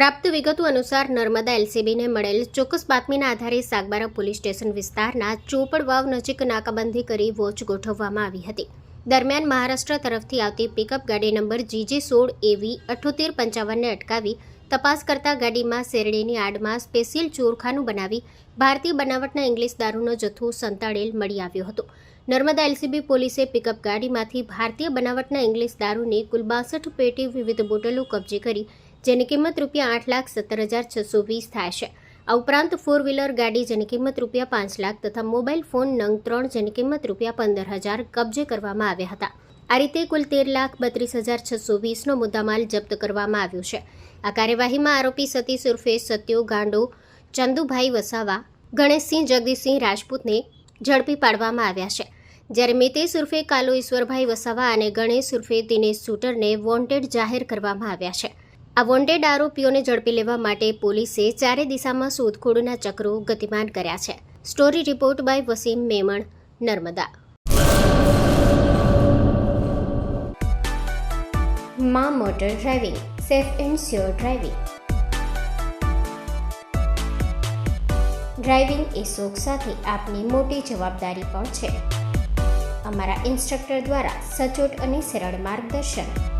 પ્રાપ્ત વિગતો અનુસાર નર્મદા એલસીબીને મળેલ ચોક્કસ બાતમીના આધારે સાગબારા પોલીસ સ્ટેશન વિસ્તારના ચોપડ વાવ નજીક નાકાબંધી કરી વોચ ગોઠવવામાં આવી હતી. દરમિયાન મહારાષ્ટ્ર તરફથી આવતી પિકઅપ ગાડી નંબર જીજે સોળ એવી અઠોતેર પંચાવનને અટકાવી તપાસ કરતા ગાડીમાં શેરડીની આડમાં સ્પેશિયલ ચોરખાનું બનાવી ભારતીય બનાવટના ઇંગ્લિશ દારૂનો જથ્થો સંતાડેલ મળી આવ્યો હતો. નર્મદા એલસીબી પોલીસે પિકઅપ ગાડીમાંથી ભારતીય બનાવટના ઇંગ્લિશ દારૂની કુલ બાસઠ પેટી વિવિધ બોટલો કબજે કરી જેની કિંમત રૂપિયા આઠ લાખ સત્તર હજાર છસો વીસ થાય છે. આ ઉપરાંત ફોર વ્હીલર ગાડી જેની કિંમત રૂપિયા પાંચ લાખ તથા મોબાઈલ ફોન નંગ ત્રણ જેની કિંમત રૂપિયા પંદર હજાર કબજે કરવામાં આવ્યા હતા. આ રીતે કુલ તેર લાખ બત્રીસ હજાર છસો વીસનો મુદ્દામાલ જપ્ત કરવામાં આવ્યો છે. આ કાર્યવાહીમાં આરોપી સતીશ ઉર્ફે સત્યો ગાંડો, ચંદુભાઈ વસાવા, ગણેશસિંહ જગદીશસિંહ રાજપૂતને ઝડપી પાડવામાં આવ્યા છે. જ્યારે મિતેશ ઉર્ફે કાલો ઈશ્વરભાઈ વસાવા અને ગણેશ ઉર્ફે દિનેશ શૂટરને વોન્ટેડ જાહેર કરવામાં આવ્યા છે. આ વોન્ટેડ આરોપીઓને ઝડપી લેવા માટે પોલીસે ચારે દિશામાં શોધખોળના ચક્રો ગતિમાન કર્યા છે. Story report by Wasim Memon, Narmada. મા motor driving, safe and sure driving. Driving એ શોખ સાથે આપની મોટી જવાબદારી પણ છે. અમારા ઇન્સ્ટ્રક્ટર દ્વારા સચોટ અને સરળ માર્ગદર્શન.